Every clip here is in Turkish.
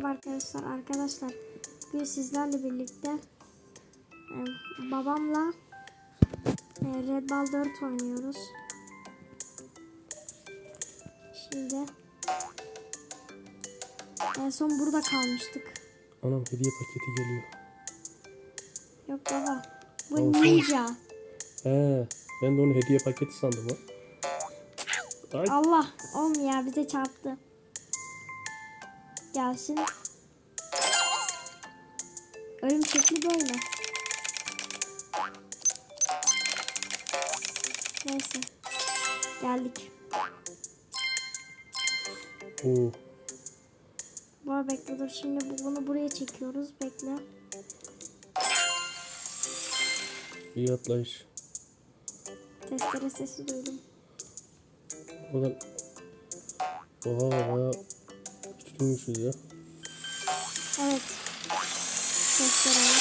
merhaba arkadaşlar. Arkadaşlar bugün sizlerle birlikte e, babamla e, Red Ball 4 oynuyoruz. Şimdi en son burada kalmıştık. Anam hediye paketi geliyor. Yok baba. Bu Olsun. ninja. He, ben de onu hediye paketi sandım ha. Ay, Allah oğlum ya bize çarptı. Gelsin. Ölüm şekli böyle. Neyse. Geldik. Oo, Bu arada bekle dur şimdi bu- bunu buraya çekiyoruz. Bekle. iyi atlayış. Testere sesi duydum. Oradan... Oha baya küçülmüşüz ya. Evet. Testere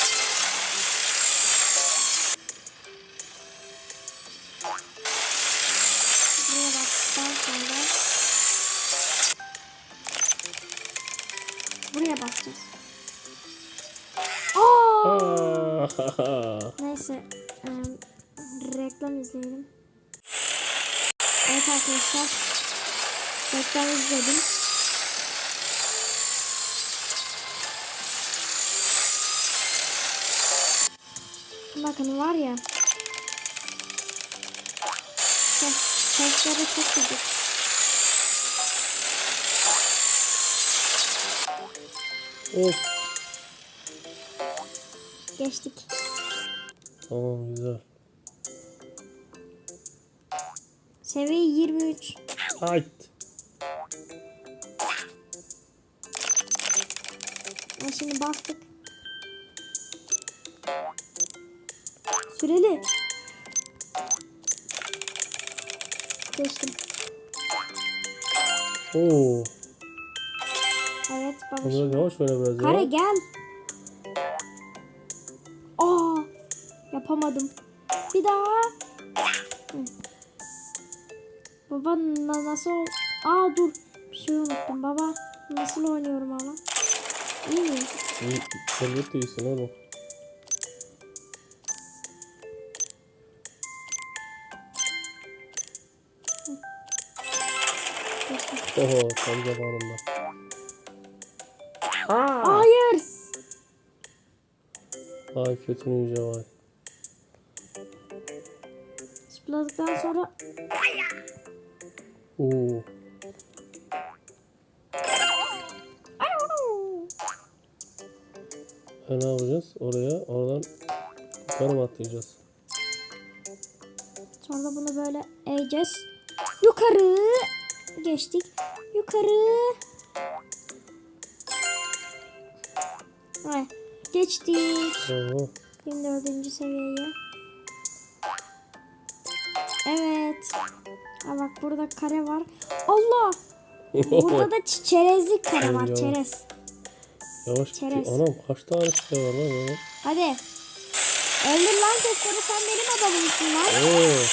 sesleri çok güzel. of. Geçtik. Tamam güzel. Seviye 23. Hayt. Ya şimdi bastık. Süreli. Geçtim. Oo. Evet baba. Biraz yavaş oyna biraz Kare ya. gel. Aa, yapamadım. Bir daha. Hı. Baba na- nasıl? Aa dur. Bir şey unuttum baba. Nasıl oynuyorum ama? İyi miyim? İyi, elbette iyisin oğlum. Oho tam zamanında. Hayır. Ay kötü ninja vay. Zıpladıktan sonra Oo. E ne yapacağız? Oraya, oradan yukarı mı atlayacağız? sonra bunu böyle eğeceğiz. Yukarı geçtik. Yukarı. Evet. Geçtik. Oho. 24. seviyeye. Evet. Aa bak burada kare var. Allah! Burada da çerezlik kare var. Ay. Çerez. Yavaş Çerez. Anam kaç tane şey var lan ya? Hadi. Öldür lan sesleri sen benim adamımsın lan. Oo.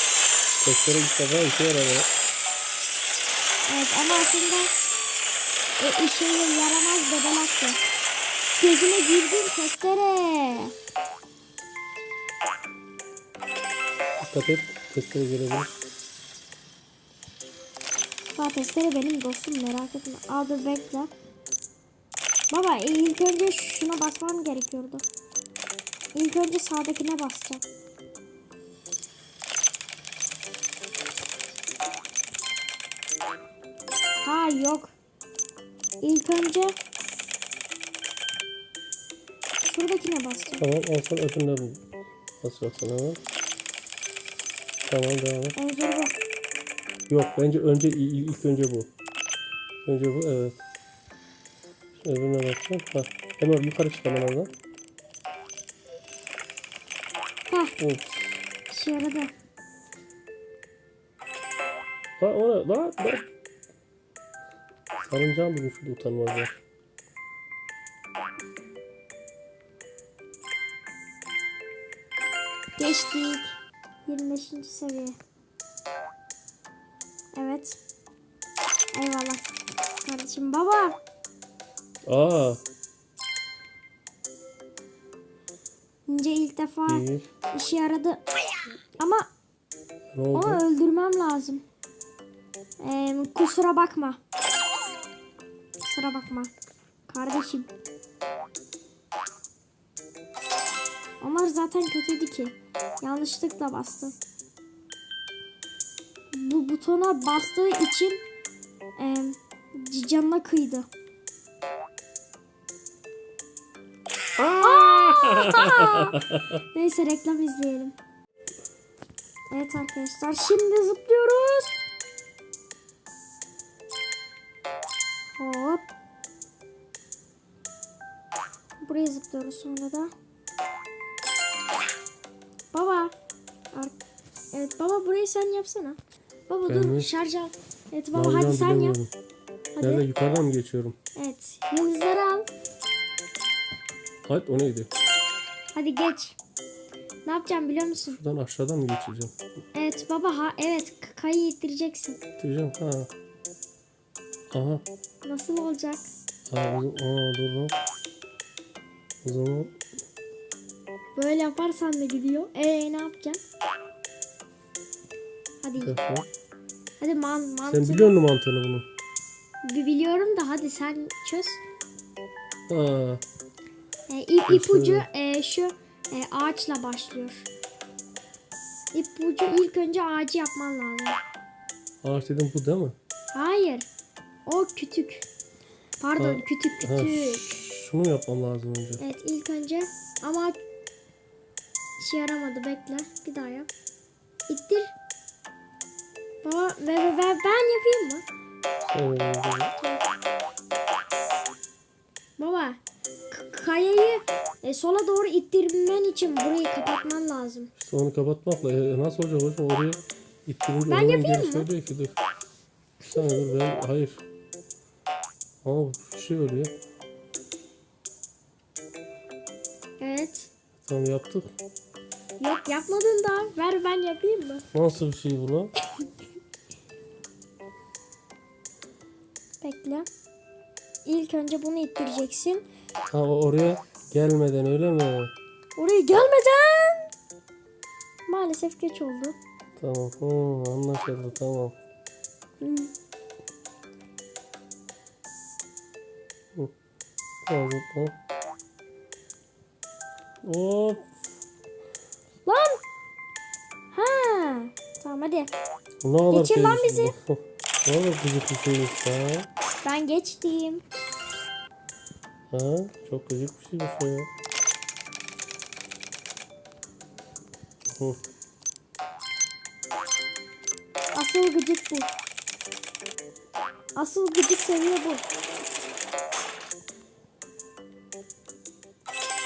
Sesleri ilk defa işe yaradı. Evet ama aslında e, işe yaramaz bebel hakkı. Gözüme girdin testere. Dikkat et. Sesleri gelebilir. Bak testere benim dostum merak etme. Al dur bekle. Baba ilk önce şuna basmam gerekiyordu. İlk önce sağdakine basacağım. Ha yok. İlk önce şuradakine basacağım. Tamam olsun öbürüne bu. Basacaksın hemen. Tamam devam et. En zoru bu. Yok bence önce ilk önce bu. Önce bu evet. Şimdi öbürüne bakacağım. Ha. Hemen yukarı çık hemen oradan. Heh Of. işe yaradı. Ha ona lan lan. Sarıncağım bugün şurada utanmazlar. Geçtik. 25. seviye. Evet. Eyvallah. Kardeşim baba. Aa. İnce ilk defa Bir. işe yaradı. Ama onu öldürmem lazım. Ee, kusura bakma. Kusura bakma. Kardeşim. Onlar zaten kötüydü ki. Yanlışlıkla bastım. Bu butona bastığı için e, canına kıydı. Neyse reklam izleyelim. Evet arkadaşlar şimdi zıplıyoruz. Buraya zıplıyoruz sonra da. Baba. Evet baba burayı sen yapsana. Baba Ben dur mi? şarj al. Evet baba hadi sen yap. Hadi. Nerede yukarıdan mı geçiyorum? Evet yıldızları al. Hadi o neydi? Hadi geç. Ne yapacağım biliyor musun? Şuradan aşağıdan mı geçeceğim? Evet baba ha evet kayı ittireceksin. Bitireceğim. Ha. Aha. Nasıl olacak? Aa, aa dur lan. O zaman Böyle yaparsan da gidiyor. Ee ne yapacaksın? Hadi dakika. hadi man mantı. Sen biliyor musun mantığını bunu? Bi- biliyorum da hadi sen çöz. Aa. Ee, ip, ipucu e, şu e, ağaçla başlıyor. İpucu ilk önce ağacı yapman lazım. Ağaç dedim bu değil mi? Hayır. O kütük. Pardon Ha, kütük Ha, kütük. Şunu mu yapmam lazım önce? Evet ilk önce ama işe yaramadı bekle. Bir daha yap. İttir. Baba ve, ve, ve ben yapayım mı? Ee, Baba kayayı e, sola doğru ittirmen için burayı kapatman lazım. işte onu kapatmakla e, nasıl olacak hocam oraya ittirince Ben yapayım mı? söylüyor ki dur. Bir saniye dur ben hayır. Ama bir şey oluyor. Evet. Tamam yaptık. Yok yapmadın daha. Ver ben yapayım mı? Nasıl bir şey bu lan? Bekle. İlk önce bunu ittireceksin. Ha oraya gelmeden öyle mi? Oraya gelmeden. Maalesef geç oldu. Tamam. Hı, anlaşıldı tamam. Hmm. Tamam tamam. Hop. Lan. Ha. Tamam hadi. Bu ne kadar Geçir lan bizi. ne kadar gıcık bir şeymiş ya. Ben geçtim. Ha, çok gıcık bir şeymiş o ya. Hı. Asıl gıcık bu. Asıl gıcık seviye bu.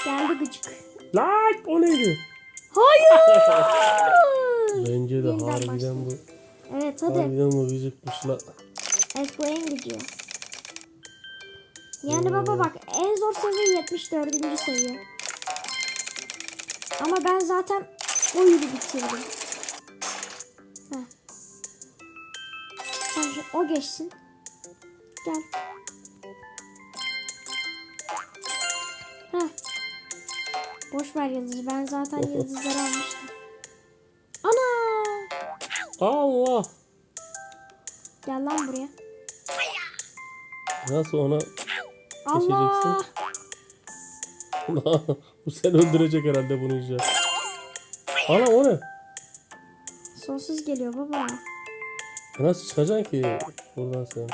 Geldi gıcık. Lan o neydi? Hayır. Bence de Yeniden harbiden bu. evet hadi. Harbiden bu gıcıkmış la. Evet bu en gücü. Yani baba bak en zor seviye 74. seviye. Ama ben zaten oyunu bitirdim. Heh. Şu, o geçsin. Gel. Heh. Boş ver yıldızı. Ben zaten yıldızları almıştım. Ana! Allah. Gel lan buraya. Nasıl ona Allah! bu seni öldürecek herhalde bunu iyice. Ana o ne? Sonsuz geliyor baba. E Nasıl çıkacaksın ki buradan sen?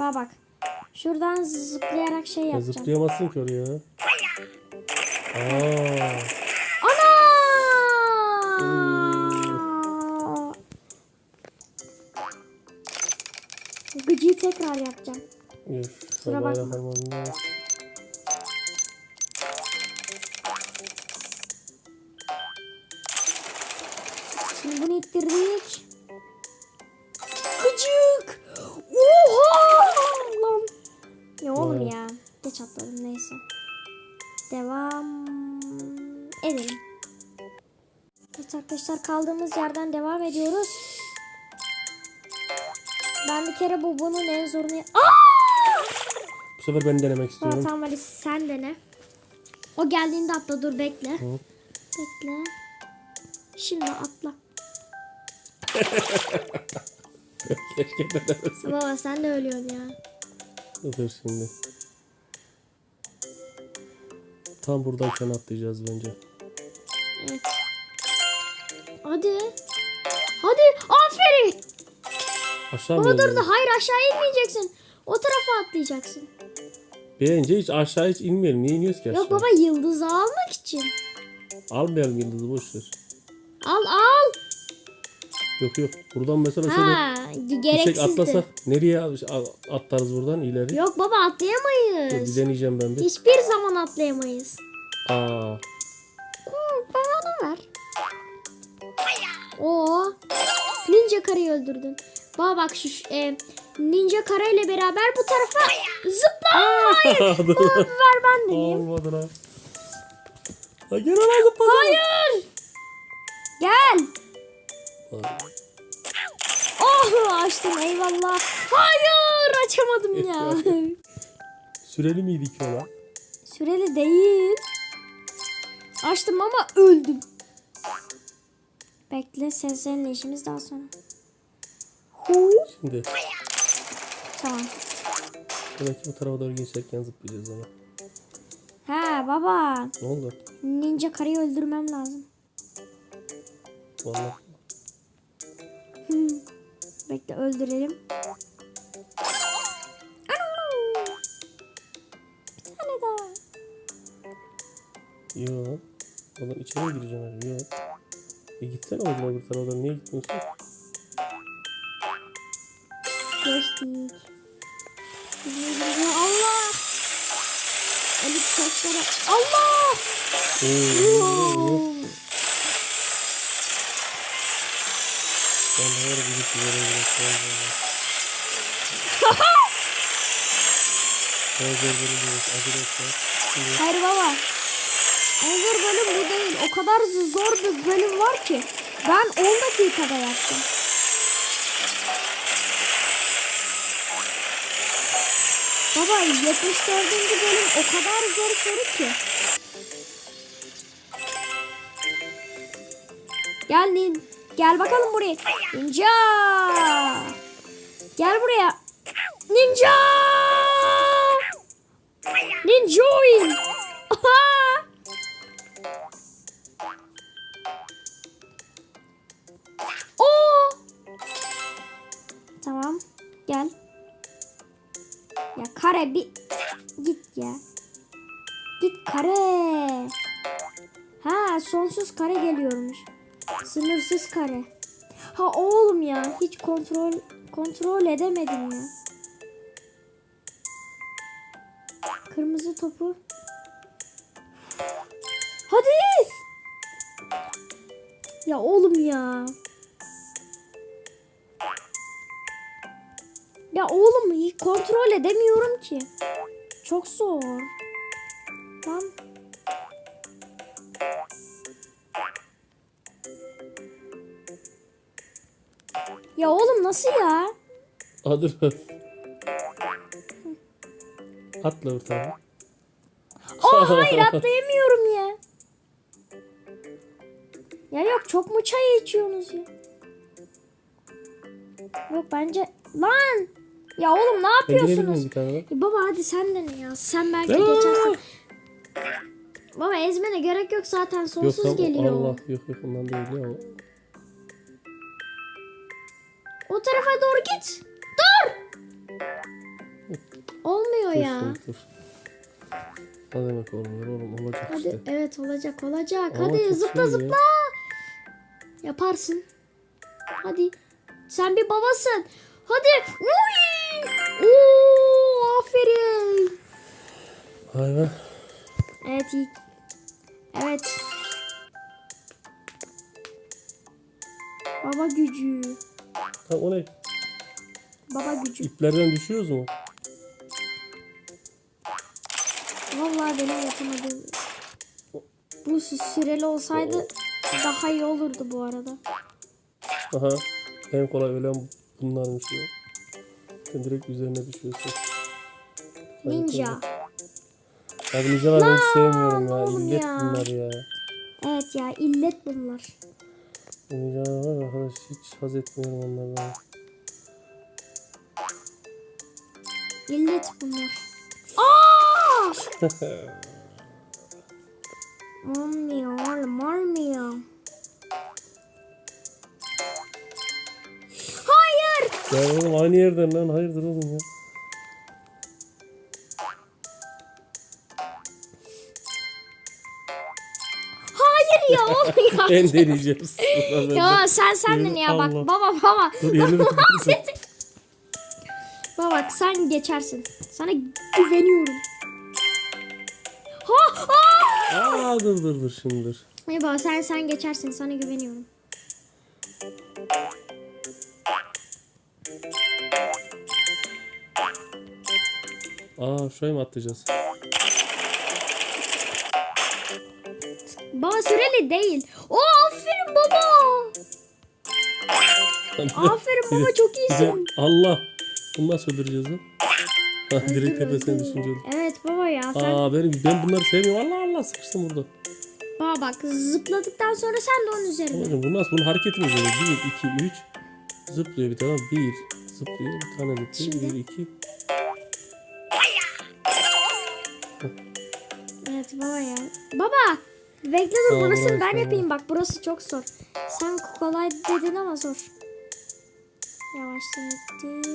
Bak bak. Şuradan zıplayarak şey Ya yapacağım. zıplayamazsın ki oraya. Aa, Ana! Gıcıyı tekrar yapacağım. üf, sabah bakma. Devam edelim. Evet arkadaşlar kaldığımız yerden devam ediyoruz. Ben bir kere bu bunun en zorunu... Aa! sefer ben denemek istiyorum. tamam hadi sen dene. O geldiğinde atla dur bekle. Hı. Bekle. Şimdi atla. Keşke denemesin. Baba sen de ölüyorsun ya. Dur şimdi. Tam buradayken atlayacağız bence. Evet. Hadi. Hadi. Aferin. Aşağı mı Baba dur yollayalım? da hayır aşağı inmeyeceksin. O tarafa atlayacaksın. Bence hiç aşağı hiç inmeyelim. Niye iniyoruz ki aşağı? Yok baba yıldızı almak için. Almayalım yıldızı boş ver. Al al. Yok yok. Buradan mesela şöyle Ha yüksek gereksizdi. atlasak nereye a- atlarız buradan ileri? Yok baba Dur, atlayamayız. deneyeceğim ben bir. Hiçbir zaman atlayamayız. Aa, Hı, bana ver. Oo. Ninja karayı öldürdün. Baba bak şu şu, e, ninja kara ile beraber bu tarafa zıpla. Hayır. Baba bir ver ben deneyeyim. Olmadı lan. Ha gene lan zıpladı. Hayır. Gel. Oh açtım eyvallah. Hayır açamadım ya. Süreli miydi ki o lan? Süreli değil. Açtım ama öldüm. Bekle sen seninle işimiz daha sonra. Hu. Şimdi Tamam. demek ki bu tarafa doğru geçerken zıplayacağız ama. Ha baba. Ne oldu? Ninja karıyı öldürmem lazım. Vallahi. Bekle öldürelim. Ana! Bir tane daha. Yok. Oğlum içeri mi gireceksin abi? Yok. E gitsene o zaman bir tarafa. Niye gitmiyorsun? Geçtik. Allah. Elit sesleri. Allah. Oo. Ben de var bir git bir yere girelim. Evet, evet, evet, evet. Acele etme. Şimdi Hayır baba. En bölüm bu değil. O kadar zor bir bölüm var ki. Ben 10 dakikada yaptım. Baba 74. bölüm o kadar zor soru ki. Gel Nin. Gel bakalım buraya. Ninja. Gel buraya. Ninja. Ninjoin. Aha! Oo! Tamam. Gel. Ya kare bir git ya. Git kare. Ha sonsuz kare geliyormuş. Sınırsız kare. Ha oğlum ya hiç kontrol kontrol edemedim ya. Kırmızı topu. Hadi. Ya oğlum ya. Ya oğlum kontrol edemiyorum ki. Çok zor. Lan. Ya oğlum nasıl ya? Lan. Atla tarafa. Aa hayır atlayamıyorum ya. Ya yok çok mu çay içiyorsunuz ya? Yok bence lan. Ya oğlum ne yapıyorsunuz? Ya baba hadi sen dene ya. Sen belki Aa! geçersin. Baba ezmene gerek yok zaten Yok sonsuz tamam, geliyor. Allah yok yok ondan değil ya. O tarafa doğru git. Dur. Olmuyor Dur ya. dur dur. Ne demek olmuyor oğlum olacak Hadi işte. evet olacak olacak. Ama Hadi zıpla şey ya. zıpla. Yaparsın. Hadi. Sen bir babasın. Hadi. Uy! Oo, aferin. Hayvan. Evet iyi. Evet. Baba gücü. Ha, o ne? Baba gücü. İplerden düşüyoruz mu? Vallahi benim yapamadığım. Bu süreli olsaydı daha iyi olurdu bu arada. Aha. En kolay ölen bunlarmış ya. Sen direkt üzerine düşüyorsun. Ninja. Abi ninjalar ben hiç sevmiyorum ya. İllet ya. bunlar ya. Evet ya illet bunlar. Var ya, arkadaş hiç haz etmiyorum onlardan. İllet bunlar. Aa! olmuyor oğlum olmuyor. Hayır. Ya oğlum aynı yerden lan hayırdır oğlum ya. Ya olmuyor. En deneyeceğiz. ya sen sendin ya bak Allah. baba baba. Dur bitirsin. Baba bak sen geçersin. Sana güveniyorum. Ha ha. Aa dur dur dur şimdi dur. Hayır baba sen sen geçersin sana güveniyorum. Aa şuraya mı atlayacağız? Süreli değil. O aferin baba. Aferin baba çok iyisin. Allah. Bunu nasıl öldüreceğiz lan? Ha, direkt tepesine düşünce öldü. Evet baba ya sen Aa benim, ben bunları sevmiyorum. Allah Allah sıkıştım burada. baba bak zıpladıktan sonra sen de onun üzerine. Babacım bu nasıl? Bunun hareketini izledim. 1, 2, 3. Zıplıyor bir tane. 1. Zıplıyor. Bir tane zıplıyor. Şimdi. 1, 2. Evet baba ya. Baba bekle dur Tamam, burasını burası ben yapayım bak burası çok zor. Sen kolay dedin ama zor. Yavaştan ittir.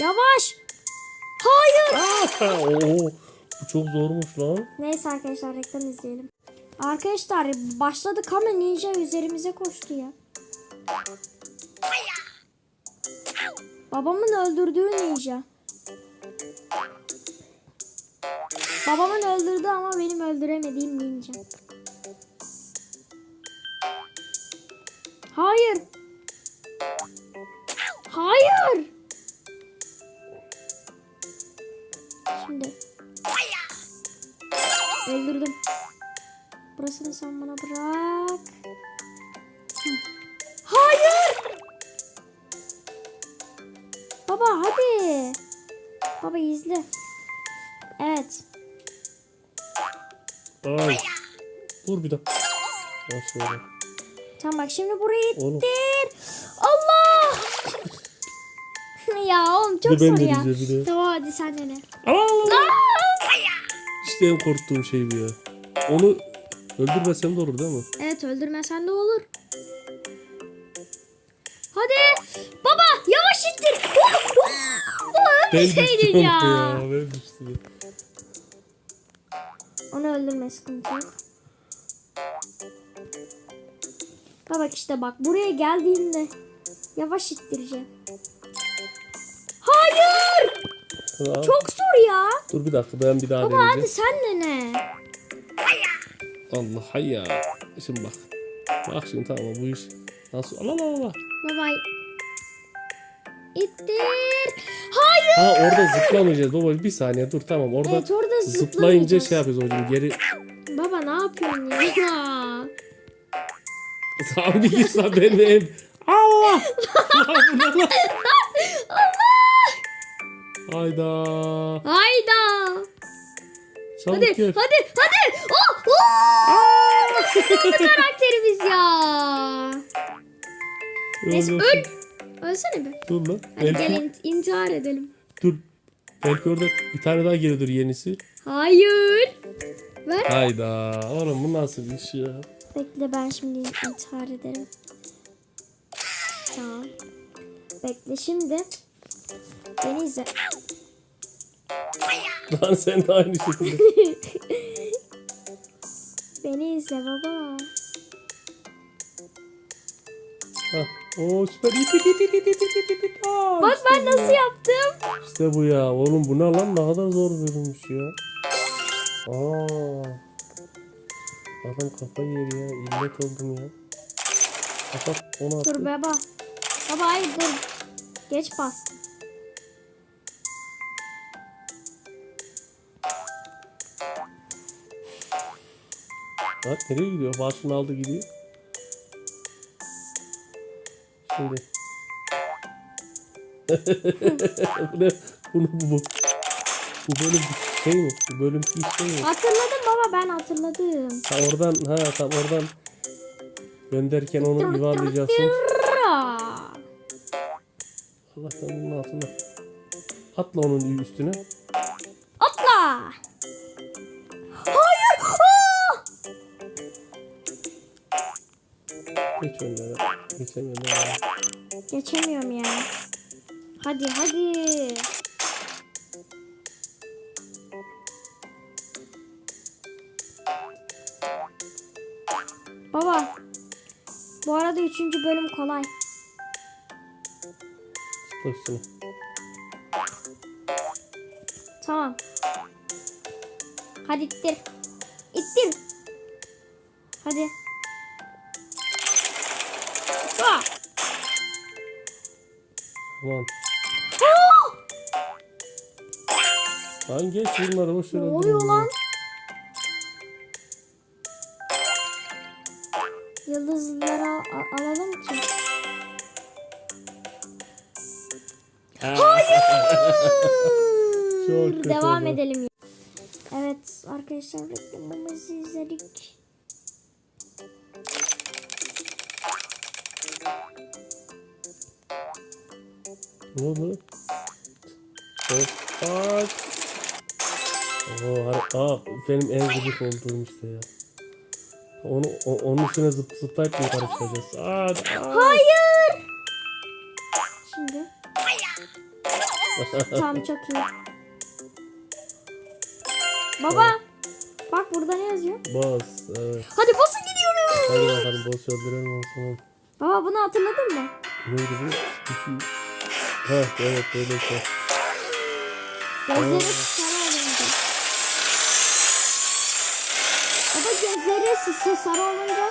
Yavaş. Hayır. Oo, bu çok zormuş lan. Neyse arkadaşlar reklam izleyelim. Arkadaşlar başladık ama ninja üzerimize koştu ya. Babamın öldürdüğü ninja. Babamın öldürdüğü ama benim öldüremediğim ninja. Hayır. Hayır. Şimdi. Öldürdüm. Burasını sen bana bırak. Hayır. Baba hadi. Baba izle. Ay. Dur bir. Ya şöyle. Tamam bak şimdi burayı Oğlum. ittir. Allah. ya oğlum çok zor ya. Tamam hadi sen dene. İşte en korktuğum şey bu ya. Onu öldürmesem de olur değil mi? Evet öldürmesen de olur. Hadi. Baba yavaş ittir. Ben düştüm ya. ya. Ben düştüm. Onu öldürme sıkıntı yok. Bak bak işte bak buraya geldiğinde yavaş ittireceğim. Hayır! Aa, Çok zor ya. Dur bir dakika ben bir daha Baba hadi deneyeceğim. sen dene. Allah hay ya. Şimdi bak. Bak şimdi tamam bu iş. Nasıl? Allah Allah Allah. Baba ittir. Hayır! Ha orada zıplamayacağız baba bir saniye dur tamam orada Evet orada zıplayınca şey yapıyoruz hocam geri Baba ne yapıyorsun ya? Tamam bir git lan benim. Allah! Lan bu ne lan? Hayda. Hayda. Çabuk Hadi gel. hadi hadi. Oh, oh! karakterimiz ya. Neyse Öl, öl. Ölsene be. Dur lan. Hadi Belki, intihar edelim. dur. Belki orada bir tane daha geliyordur yenisi. Hayır. Ver. Hayda. Oğlum bu nasıl bir iş ya? Bekle ben şimdi intihar ederim. Tamam. Bekle şimdi. Beni izle. Lan sen de aynı şekilde. Beni izle baba. ha. Oo süper. Bak ben nasıl yaptım? İşte bu ya. Oğlum bu ne lan? Ne kadar zor verilmiş ya. Aa. Adam kafa yer ya. İllet oldum ya. Kapat onu attı. Dur baba. Baba hayır dur. Geç bastım. Bak nereye gidiyor? Basın aldı gidiyor. Şimdi. bu ne? Bunu bu. Bu, bu bölüm şey mi? Bu bölüm şey mi? Hatırladım baba ben hatırladım. Ha oradan ha tam oradan gönderirken onu yuvarlayacaksın. Allah'tan bunun altına. Atla onun üstüne. Atla. Geç önlere. Geçemiyorum. ya. Geçemiyorum ya. Hadi hadi. Baba. Bu arada üçüncü bölüm kolay. Üstüne. Tamam. Hadi ittir. İttir. Hadi. Lan geç bunları boş ver. Ne oluyor lan? Al- alalım ki. Çok kötü Devam oldu. edelim. ya. Evet arkadaşlar reklamımızı izledik. Ne oldu? Hoppak. Oo, aa, benim en gıcık olduğum işte ya. Onu, o- onun üstüne zıp zıplayıp mı yukarı çıkacağız? Aa, aa. Hayır. Şimdi. tamam çok iyi. Baba. Bak burada ne yazıyor? Bas. Evet. Hadi basın gidiyoruz. Hadi bakalım boss öldürelim o zaman. Baba bunu hatırladın mı? Neydi bu? Ha evet böyle bir şey. Gözleri sarı olunca. Baba gözleri sisi sarı olunca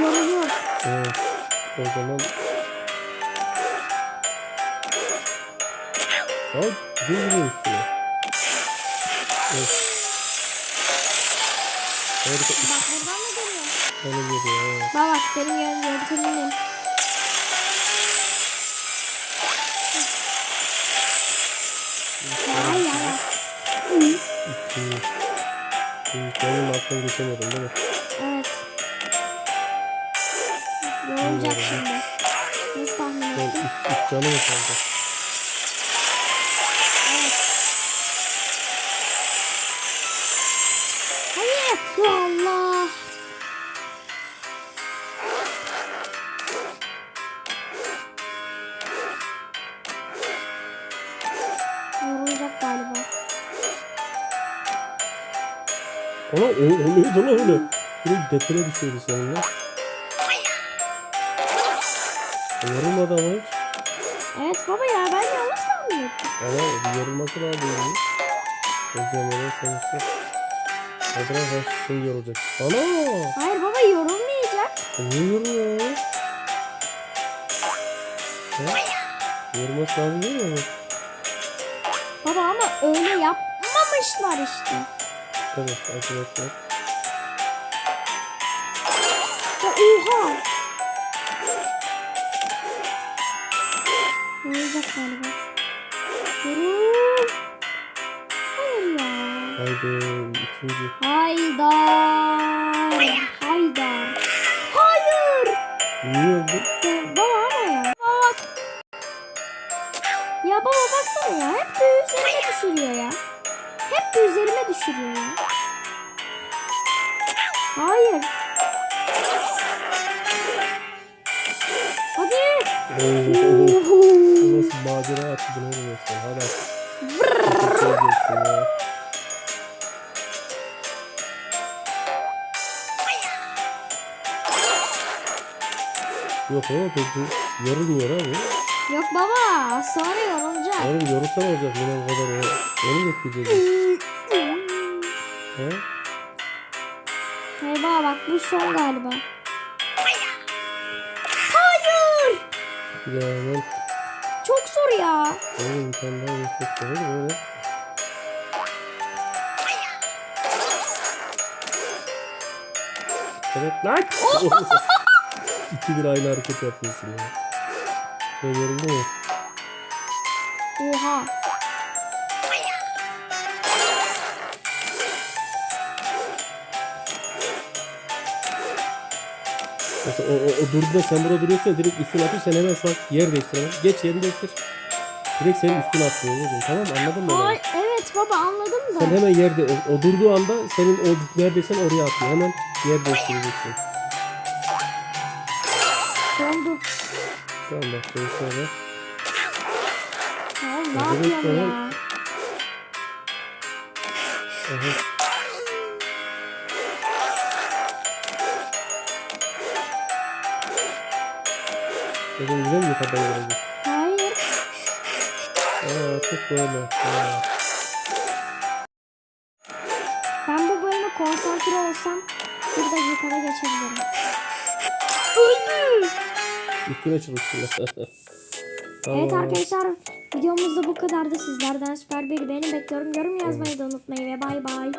yoruluyor. Evet. O zaman... Bir vuruyor üstüne. Evet. Harika. Bak buradan mı geliyor? Onu geliyor. Evet. Bak bak benim yön- yöntemim. Ay. İki. İki. Benim aklım geçemedim değil mi? Evet. Yorulacak şimdi. Nasıl tahmin ettin? üç, üç canım kaldı. Evet. Hayır. Ya Allah. Yorulacak galiba. Ana o, o neydi lan öyle? Buraya detone düşüyordu seninle. Yorulmadı ama hiç. Evet baba ya ben yanlış ettim. Ama yorulması lazım. öyle sonuçta. Lan ha şimdi yorulacak. Ana! Hayır baba yorulmayacak. E Niye yoruluyor? Ha? Yorulması lazım değil mi? Baba ama öyle yapmamışlar işte. Tabii arkadaşlar. Ya oha. Yorulacak galiba. Hayır ya. Haydi ikinci. Haydar. Haydar. Hayır. Niye? Ya baba ama ya. Baba bak. Ya baba baksana ya. Hep de üzerime düşürüyor ya. Hep de üzerime düşürüyor ya. Hayır. Hadi. Bu macera attı bunu şey diyorsun ya. Yok ama bu, bu yorulmuyor abi. Yok baba. Sonra yorulacak. Oğlum yorulsan olacak yine o kadar. o- Onu bekleyeceğiz. Ha? Hey baba bak bu son galiba. Hayır. Daha hemen. Çok zor ya. Tane daha yüksek var böyle. Evet lan. İki bir aynı hareket yapıyorsun ya. Böyle mu? Oha. Mesela o, o, o durduğunda sen burada duruyorsun ya direkt üstüne atıyor sen hemen şu an yer değiştir hemen. Geç yerini değiştir. Direkt senin üstüne atıyor babacığım tamam mı? Anladın mı? Ay olayı? evet baba anladım da. Sen hemen yerde o, o durduğu anda senin o neredeysen oraya atıyor. Hemen yer değiştireceksin. Oldu. Tamam bak şöyle şöyle. Ya oğlum, ne direkt yapıyorsun ya? Aha. Güzel mi yukarıdan gelecek? Hayır. Aa artık böyle. Ha. Ben bu bölüme konsantre olsam bir dakikada geçebilirim. Öldü. Üstüne çalıştılar. Evet Tamam. arkadaşlar videomuz da bu kadardı. Sizlerden süper bir beğeni bekliyorum. Yorum yazmayı da unutmayın ve bay bay.